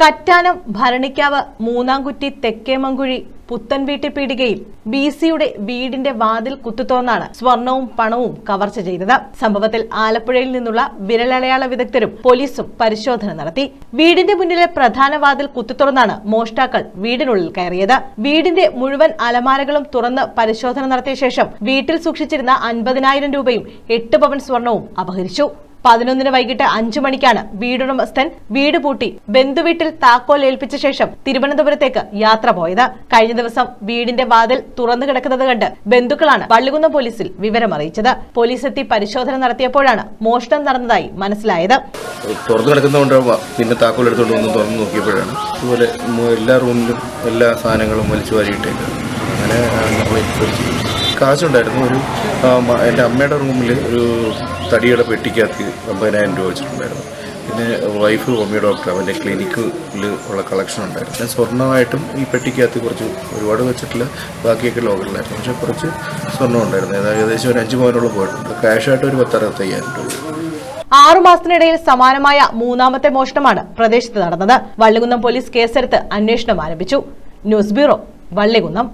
കറ്റാനം ഭരണിക്കാവ് മൂന്നാംകുറ്റി തെക്കേമങ്കുഴി പുത്തൻവീട്ടി പീടികയിൽ ബി സിയുടെ വീടിന്റെ വാതിൽ കുത്തുതോന്നാണ് സ്വർണവും പണവും കവർച്ച ചെയ്തത്. സംഭവത്തിൽ ആലപ്പുഴയിൽ നിന്നുള്ള വിരലടയാള വിദഗ്ധരും പോലീസും പരിശോധന നടത്തി. വീടിന്റെ മുന്നിലെ പ്രധാന വാതിൽ കുത്തിത്തുറന്നാണ് മോഷ്ടാക്കൾ വീടിനുള്ളിൽ കയറിയത്. വീടിന്റെ മുഴുവൻ അലമാരകളും തുറന്ന് പരിശോധന നടത്തിയ ശേഷം വീട്ടിൽ സൂക്ഷിച്ചിരുന്ന അൻപതിനായിരം രൂപയും എട്ട് പവൻ സ്വർണവും അപഹരിച്ചു. പതിനൊന്നിന് വൈകിട്ട് അഞ്ചു മണിക്കാണ് വീടുടമസ്ഥൻ വീട് പൂട്ടി ബന്ധുവീട്ടിൽ താക്കോൽ ഏൽപ്പിച്ച ശേഷം തിരുവനന്തപുരത്തേക്ക് യാത്ര പോയത്. കഴിഞ്ഞ ദിവസം വീടിന്റെ വാതിൽ തുറന്നു കിടക്കുന്നത് കണ്ട് ബന്ധുക്കളാണ് പള്ളികുന്നം പോലീസിൽ വിവരമറിയിച്ചത്. പോലീസ് എത്തി പരിശോധന നടത്തിയപ്പോഴാണ് മോഷണം നടന്നതായി മനസ്സിലായത്. തുറന്നു കിടക്കുന്നതുകൊണ്ട് പിന്നെ താക്കോൽ എടുത്തുകൊണ്ട് വന്ന് തുറന്നു നോക്കിയപ്പോഴാണ്. ഇതുപോലെ എല്ലാ റൂമിലും എല്ലാ സാധനങ്ങളും വലിച്ചു വാരിയിട്ടേക്ക്. അങ്ങനെ കാശുണ്ടായിരുന്നു. ഒരു എന്റെ അമ്മയുടെ റൂമിൽ ഒരു തടിയുടെ പെട്ടിക്കകത്ത് അമ്പതിനായിരം രൂപ വെച്ചിട്ടുണ്ടായിരുന്നു. പിന്നെ വൈഫ് ഹോമിയോ ഡോക്ടർ അവന്റെ ക്ലിനിക്കിൽ ഉള്ള കളക്ഷൻ ഉണ്ടായിരുന്നു. ഞാൻ സ്വർണമായിട്ടും ഈ പെട്ടിക്കകത്ത് കുറച്ച് ഒരുപാട് വെച്ചിട്ടില്ല ബാക്കിയൊക്കെ ലോക്കറിലായിരുന്നു പക്ഷേ കുറച്ച് സ്വർണം ഉണ്ടായിരുന്നു. ഏകദേശം ഒരു അഞ്ച് പവനോളം പോയിട്ടുണ്ട്. ക്യാഷായിട്ട് ഒരു പത്തറുപത്തയ്യായിരം രൂപ. ആറുമാസത്തിനിടയിൽ സമാനമായ മൂന്നാമത്തെ മോഷണമാണ് പ്രദേശത്ത് നടന്നത്. വള്ളികുന്നം പോലീസ് കേസെടുത്ത് അന്വേഷണം ആരംഭിച്ചു. News bureau Vallikunnam.